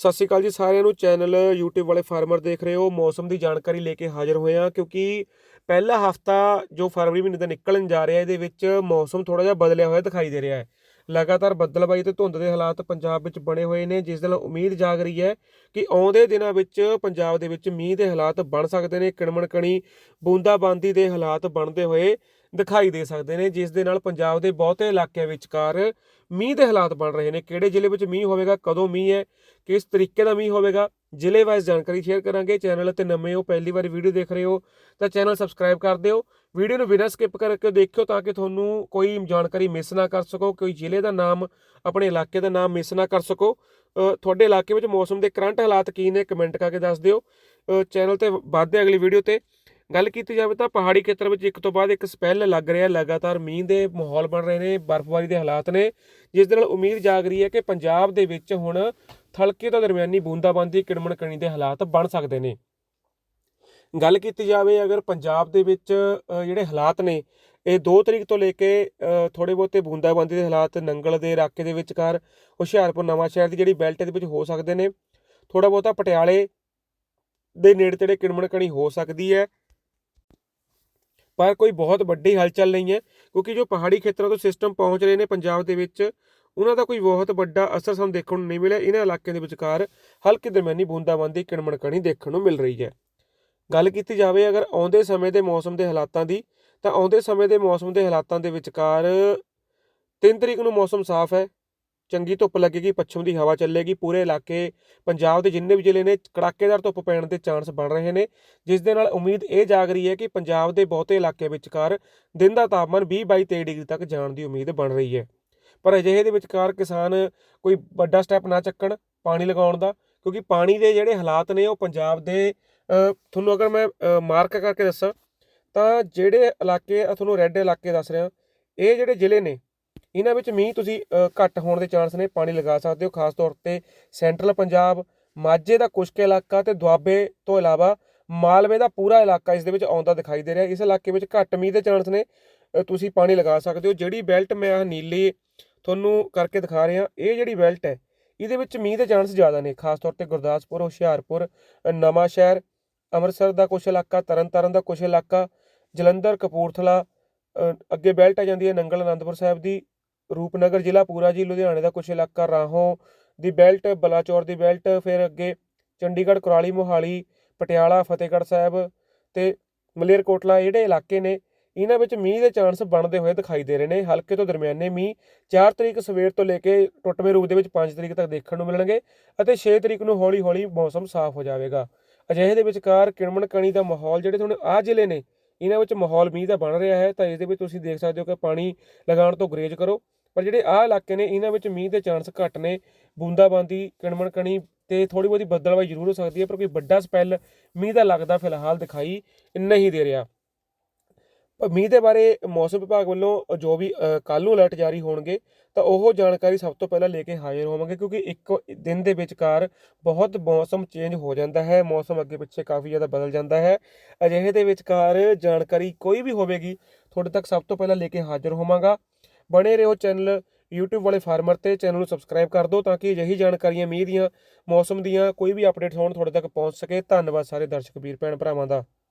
ਸਤਿ ਸ਼੍ਰੀ ਅਕਾਲ ਜੀ ਸਾਰਿਆਂ ਨੂੰ। ਚੈਨਲ YouTube ਵਾਲੇ ਫਾਰਮਰ ਦੇਖ ਰਹੇ ਹੋ। ਮੌਸਮ ਦੀ ਜਾਣਕਾਰੀ ਲੈ ਕੇ ਹਾਜ਼ਰ ਹੋਏ ਹਾਂ ਕਿਉਂਕਿ ਪਹਿਲਾ ਹਫਤਾ ਜੋ ਫਰਵਰੀ ਮਹੀਨੇ ਦਾ ਨਿਕਲਣ ਜਾ ਰਿਹਾ, ਇਹਦੇ ਵਿੱਚ ਮੌਸਮ ਥੋੜਾ ਜਿਹਾ ਬਦਲਿਆ ਹੋਇਆ ਦਿਖਾਈ ਦੇ ਰਿਹਾ ਹੈ। ਲਗਾਤਾਰ ਬੱਦਲਬਾਈ ਤੇ ਧੁੰਦ ਦੇ ਹਾਲਾਤ ਪੰਜਾਬ ਵਿੱਚ ਬਣੇ ਹੋਏ ਨੇ, ਜਿਸ ਨਾਲ ਉਮੀਦ ਜਾਗ ਰਹੀ ਹੈ ਕਿ ਆਉਂਦੇ ਦਿਨਾਂ ਵਿੱਚ ਪੰਜਾਬ ਦੇ ਵਿੱਚ ਮੀਂਹ ਦੇ ਹਾਲਾਤ ਬਣ ਸਕਦੇ ਨੇ। ਕਿਣਮਣਕਣੀ, ਬੂੰਦਾਬਾਂਦੀ ਦੇ ਹਾਲਾਤ ਬਣਦੇ ਹੋਏ ਦਿਖਾਈ ਦੇ ਸਕਦੇ ਨੇ, ਜਿਸ ਦੇ ਨਾਲ ਪੰਜਾਬ ਦੇ ਬਹੁਤੇ ਇਲਾਕਿਆਂ ਵਿਚਕਾਰ ਮੀਂਹ ਦੇ ਹਾਲਾਤ ਬਣ ਰਹੇ ਨੇ। ਕਿਹੜੇ ਜ਼ਿਲ੍ਹੇ ਵਿੱਚ ਮੀਂਹ ਹੋਵੇਗਾ, ਕਦੋਂ ਮੀਂਹ ਹੈ, ਕਿਸ ਤਰੀਕੇ ਦਾ ਮੀਂਹ ਹੋਵੇਗਾ, ਜ਼ਿਲ੍ਹੇ ਵਾਈਜ਼ ਜਾਣਕਾਰੀ ਸ਼ੇਅਰ ਕਰਾਂਗੇ। ਚੈਨਲ ਤੇ ਨਵੇਂ ਹੋ, ਪਹਿਲੀ ਵਾਰ ਵੀਡੀਓ ਦੇਖ ਰਹੇ ਹੋ, ਤਾਂ ਚੈਨਲ ਸਬਸਕ੍ਰਾਈਬ ਕਰ ਦਿਓ। ਵੀਡੀਓ ਨੂੰ ਬਿਨਾਂ ਸਕਿਪ ਕਰਕੇ ਦੇਖਿਓ ਤਾਂ ਕਿ ਤੁਹਾਨੂੰ ਕੋਈ ਜਾਣਕਾਰੀ ਮਿਸ ਨਾ ਕਰ ਸਕੋ, ਕੋਈ ਜ਼ਿਲ੍ਹੇ ਦਾ ਨਾਮ, ਆਪਣੇ ਇਲਾਕੇ ਦਾ ਨਾਮ ਮਿਸ ਨਾ ਕਰ ਸਕੋ। ਤੁਹਾਡੇ ਇਲਾਕੇ ਵਿੱਚ ਮੌਸਮ ਦੇ ਕਰੰਟ ਹਾਲਾਤ ਕੀ ਨੇ ਕਮੈਂਟ ਕਰਕੇ ਦੱਸ ਦਿਓ। ਚੈਨਲ ਤੇ ਵੱਧਦੇ ਅਗਲੀ ਵੀਡੀਓ ਤੇ। ਗੱਲ ਕੀਤੀ ਜਾਵੇ ਤਾਂ ਪਹਾੜੀ ਖੇਤਰ ਵਿੱਚ ਇੱਕ ਤੋਂ ਬਾਅਦ ਇੱਕ ਸਪੈਲ ਲੱਗ ਰਿਹਾ ਲਗਾਤਾਰ ਮੀਂਹ ਦੇ ਮਾਹੌਲ ਬਣ ਰਹੇ ਨੇ, ਬਰਫ਼ਬਾਰੀ ਦੇ ਹਾਲਾਤ ਨੇ। ਜਿਸ ਦੇ ਨਾਲ ਉਮੀਦ ਜਾਗ ਰਹੀ ਹੈ ਕਿ ਪੰਜਾਬ ਦੇ ਵਿੱਚ ਹੁਣ ਹਲਕੀ ਤੋਂ ਦਰਮਿਆਨੀ ਬੂੰਦਾਬਾਂਦੀ ਕਿੜਮਣ ਕਣੀ ਦੇ ਹਾਲਾਤ ਬਣ ਸਕਦੇ ਨੇ। ਗੱਲ ਕੀਤੀ ਜਾਵੇ ਅਗਰ ਪੰਜਾਬ ਦੇ ਵਿੱਚ ਜਿਹੜੇ ਹਾਲਾਤ ਨੇ, ਇਹ 2 ਤਰੀਕ ਤੋਂ ਲੈ ਕੇ ਥੋੜੇ ਬਹੁਤੇ ਬੂੰਦਾਬਾਂਦੀ ਦੇ ਹਾਲਾਤ ਨੰਗਲ ਦੇ ਇਲਾਕੇ ਦੇ ਵਿਚਕਾਰ ਹੁਸ਼ਿਆਰਪੁਰ ਨਵਾਂ ਸ਼ਹਿਰ ਦੀ ਜਿਹੜੀ ਬੈਲਟ ਦੇ ਵਿੱਚ ਹੋ ਸਕਦੇ ਨੇ। ਥੋੜਾ ਬਹੁਤਾ ਪਟਿਆਲੇ ਦੇ ਨੇੜੇ ਤੇੜੇ ਕਿਣਮਣ ਕਣੀ ਹੋ ਸਕਦੀ ਹੈ। ਪਰ ਕੋਈ ਬਹੁਤ ਵੱਡੀ ਹਲਚਲ ਨਹੀਂ ਹੈ, ਕਿਉਂਕਿ ਜੋ ਪਹਾੜੀ ਖੇਤਰਾਂ ਤੋਂ ਸਿਸਟਮ ਪਹੁੰਚ ਰਹੇ ਨੇ ਪੰਜਾਬ ਦੇ ਵਿੱਚ, ਉਹਨਾਂ ਦਾ ਕੋਈ ਬਹੁਤ ਵੱਡਾ ਅਸਰ ਸਾਨੂੰ ਦੇਖਣ ਨੂੰ ਨਹੀਂ ਮਿਲਿਆ। ਇਹਨਾਂ ਇਲਾਕਿਆਂ ਦੇ ਵਿਚਕਾਰ ਹਲਕੀ ਦਰਮਿਆਨੀ ਬੂੰਦਾਬਾਂਦੀ, ਕਿਣਮਣਕਣੀ ਦੇਖਣ ਨੂੰ ਮਿਲ ਰਹੀ ਹੈ। ਗੱਲ ਕੀਤੀ ਜਾਵੇ ਅਗਰ ਆਉਂਦੇ ਸਮੇਂ ਦੇ ਮੌਸਮ ਦੇ ਹਾਲਾਤਾਂ ਦੀ, ਤਾਂ ਆਉਂਦੇ ਸਮੇਂ ਦੇ ਮੌਸਮ ਦੇ ਹਾਲਾਤਾਂ ਦੇ ਵਿਚਕਾਰ 3 ਤਰੀਕ ਨੂੰ ਮੌਸਮ ਸਾਫ਼ ਹੈ। ਚੰਗੀ ਧੁੱਪ ਲੱਗੇਗੀ, ਪੱਛਮ ਦੀ ਹਵਾ ਚੱਲੇਗੀ, ਪੂਰੇ ਇਲਾਕੇ ਪੰਜਾਬ ਦੇ ਜਿੰਨੇ ਵੀ ਜ਼ਿਲ੍ਹੇ ਨੇ, ਕੜਾਕੇਦਾਰ ਧੁੱਪ ਪੈਣ ਦੇ ਚਾਂਸ ਬਣ ਰਹੇ ਨੇ, ਜਿਸ ਦੇ ਨਾਲ ਉਮੀਦ ਇਹ ਜਾਗ ਰਹੀ ਹੈ ਕਿ ਪੰਜਾਬ ਦੇ ਬਹੁਤੇ ਇਲਾਕੇ ਵਿਚਕਾਰ ਦਿਨ ਦਾ ਤਾਪਮਾਨ 20 ਬਾਈ 23 ਡਿਗਰੀ ਤੱਕ ਜਾਣ ਦੀ ਉਮੀਦ ਬਣ ਰਹੀ ਹੈ। ਪਰ ਅਜਿਹੇ ਦੇ ਵਿਚਕਾਰ ਕਿਸਾਨ ਕੋਈ ਵੱਡਾ ਸਟੈਪ ਨਾ ਚੱਕਣ ਪਾਣੀ ਲਗਾਉਣ ਦਾ, ਕਿਉਂਕਿ ਪਾਣੀ ਦੇ ਜਿਹੜੇ ਹਾਲਾਤ ਨੇ ਉਹ ਪੰਜਾਬ ਦੇ ਤੁਹਾਨੂੰ ਅਗਰ ਮੈਂ ਮਾਰਕ ਕਰਕੇ ਦੱਸਾਂ, ਤਾਂ ਜਿਹੜੇ ਇਲਾਕੇ ਤੁਹਾਨੂੰ ਰੈੱਡ ਇਲਾਕੇ ਦੱਸ ਰਿਹਾ, ਇਹ ਜਿਹੜੇ ਜ਼ਿਲ੍ਹੇ ਨੇ ਇਹਨਾਂ ਵਿੱਚ ਮੀਂਹ ਤੁਸੀਂ ਘੱਟ ਹੋਣ ਦੇ ਚਾਂਸ ਨੇ ਪਾਣੀ ਲਗਾ ਸਕਦੇ ਹੋ ਖਾਸ ਤੌਰ ਤੇ ਸੈਂਟਰਲ ਪੰਜਾਬ ਮਾਝੇ ਦਾ ਕੁਸ਼ਕ ਇਲਾਕਾ ਤੇ ਦੁਆਬੇ ਤੋਂ ਇਲਾਵਾ ਮਾਲਵੇ ਦਾ ਪੂਰਾ ਇਲਾਕਾ ਇਸ ਦੇ ਵਿੱਚ ਆਉਂਦਾ ਦਿਖਾਈ ਦੇ ਰਿਹਾ। ਇਸ ਇਲਾਕੇ ਵਿੱਚ ਘੱਟ ਮੀਂਹ ਦੇ ਚਾਂਸ ਨੇ ਤੁਸੀਂ ਪਾਣੀ ਲਗਾ ਸਕਦੇ ਹੋ। ਜਿਹੜੀ ਬੈਲਟ ਮੈਂ ਆਹ ਨੀਲੀ ਤੁਹਾਨੂੰ ਕਰਕੇ ਦਿਖਾ ਰਿਹਾ ਇਹ ਜਿਹੜੀ ਬੈਲਟ ਹੈ ਇਹਦੇ ਵਿੱਚ ਮੀਂਹ ਦੇ ਚਾਂਸ ਜ਼ਿਆਦਾ ਨੇ ਖਾਸ ਤੌਰ ਤੇ ਗੁਰਦਾਸਪੁਰ ਹੁਸ਼ਿਆਰਪੁਰ ਅ, ਨਵਾਂ ਸ਼ਹਿਰ ਅੰਮ੍ਰਿਤਸਰ ਦਾ ਕੁਛ ਇਲਾਕਾ ਤਰਨਤਾਰਨ ਦਾ ਕੁਛ ਇਲਾਕਾ ਜਲੰਧਰ ਕਪੂਰਥਲਾ ਅੱਗੇ ਬੈਲਟ ਆ ਜਾਂਦੀ ਹੈ ਨੰਗਲ ਅਨੰਦਪੁਰ ਸਾਹਿਬ ਦੀ। ਰੂਪਨਗਰ ਜ਼ਿਲ੍ਹਾ, ਪੂਰਾ ਜੀ, ਲੁਧਿਆਣੇ ਦਾ ਕੁਛ ਇਲਾਕਾ ਰਾਹੋਂ ਦੀ ਬੈਲਟ, ਬਲਾਚੌਰ ਦੀ ਬੈਲਟ, ਫਿਰ ਅੱਗੇ ਚੰਡੀਗੜ੍ਹ, ਕੁਰਾਲੀ, ਮੋਹਾਲੀ, ਪਟਿਆਲਾ, ਫਤਿਹਗੜ੍ਹ ਸਾਹਿਬ ਤੇ ਮਲੇਰਕੋਟਲਾ ਜਿਹੜੇ ਇਲਾਕੇ ਨੇ। ਇਹਨਾਂ ਵਿੱਚ ਮੀਂਹ ਦੇ ਚਾਂਸ ਬਣਦੇ ਹੋਏ ਦਿਖਾਈ ਦੇ ਰਹੇ ਨੇ। ਹਲਕੇ ਤੋਂ ਦਰਮਿਆਨੇ ਮੀਂਹ 4 ਤਰੀਕ ਸਵੇਰ ਤੋਂ ਲੈ ਕੇ ਟੁੱਟਵੇਂ ਰੂਪ ਦੇ ਵਿੱਚ 5 ਤਰੀਕ ਤੱਕ ਦੇਖਣ ਨੂੰ ਮਿਲਣਗੇ ਅਤੇ 6 ਤਰੀਕ ਨੂੰ ਹੌਲੀ-ਹੌਲੀ ਮੌਸਮ ਸਾਫ਼ ਹੋ ਜਾਵੇਗਾ। ਅਜਿਹੇ ਦੇ ਵਿਚਕਾਰ ਕਿਣਮਣ ਕਣੀ ਦਾ ਮਾਹੌਲ ਜਿਹੜੇ ਤੁਹਾਨੂੰ ਆਹ ਜ਼ਿਲ੍ਹੇ ਨੇ, ਇਹਨਾਂ ਵਿੱਚ ਮਾਹੌਲ ਮੀਂਹ ਦਾ ਬਣ ਰਿਹਾ ਹੈ। ਤਾਂ ਇਸ ਦੇ ਵਿੱਚ ਤੁਸੀਂ ਦੇਖ ਸਕਦੇ ਹੋ ਕਿ ਪਾਣੀ ਲਗਾਉਣ ਤੋਂ ਗਰੇਜ਼ ਕਰੋ। ਪਰ ਜਿਹੜੇ ਆਹ ਇਲਾਕੇ ਨੇ, ਇਹਨਾਂ ਵਿੱਚ ਮੀਂਹ ਦੇ ਚਾਂਸ ਘੱਟ ਨੇ। ਬੂੰਦਾਬਾਂਦੀ ਕਣਮਣਕਣੀ ਤੇ ਥੋੜੀ ਬਹੁਤੀ ਬੱਦਲਬਾਈ ਜ਼ਰੂਰ ਹੋ ਸਕਦੀ ਹੈ, ਪਰ ਕੋਈ ਵੱਡਾ ਸਪੈਲ ਮੀਂਹ ਦਾ ਲੱਗਦਾ ਫਿਲਹਾਲ ਦਿਖਾਈ ਨਹੀਂ ਦੇ ਰਿਹਾ। ਮੀਂਹ ਦੇ ਬਾਰੇ ਮੌਸਮ ਵਿਭਾਗ ਵੱਲੋਂ ਜੋ ਵੀ ਕੱਲ੍ਹ ਨੂੰ ਅਲਰਟ ਜਾਰੀ ਹੋਣਗੇ, ਤਾਂ ਉਹ ਜਾਣਕਾਰੀ ਸਭ ਤੋਂ ਪਹਿਲਾਂ ਲੈ ਕੇ ਹਾਜ਼ਰ ਹੋਵਾਂਗੇ, ਕਿਉਂਕਿ ਇੱਕ ਦਿਨ ਦੇ ਵਿਚਕਾਰ ਬਹੁਤ ਮੌਸਮ ਚੇਂਜ ਹੋ ਜਾਂਦਾ ਹੈ, ਮੌਸਮ ਅੱਗੇ ਪਿੱਛੇ ਕਾਫੀ ਜ਼ਿਆਦਾ ਬਦਲ ਜਾਂਦਾ ਹੈ। ਅਜਿਹੇ ਦੇ ਵਿਚਕਾਰ ਜਾਣਕਾਰੀ ਕੋਈ ਵੀ ਹੋਵੇਗੀ, ਤੁਹਾਡੇ ਤੱਕ ਸਭ ਤੋਂ ਪਹਿਲਾਂ ਲੈ ਕੇ ਹਾਜ਼ਰ ਹੋਵਾਂਗਾ। ਬਣੇ ਰਹੋ ਚੈਨਲ YouTube ਵਾਲੇ ਫਾਰਮਰ ਤੇ। ਚੈਨਲ ਨੂੰ ਸਬਸਕ੍ਰਾਈਬ ਕਰ ਦਿਓ ਤਾਂ ਕਿ ਅਜਿਹੀ ਜਾਣਕਾਰੀਆਂ ਮੀਂਹ ਦੀਆਂ, ਮੌਸਮ ਦੀਆਂ ਕੋਈ ਵੀ ਅਪਡੇਟਸ ਹੋਣ ਤੁਹਾਡੇ ਤੱਕ ਪਹੁੰਚ ਸਕੇ। ਧੰਨਵਾਦ ਸਾਰੇ ਦਰਸ਼ਕ, ਵੀਰ ਭੈਣ ਭਰਾਵਾਂ ਦਾ।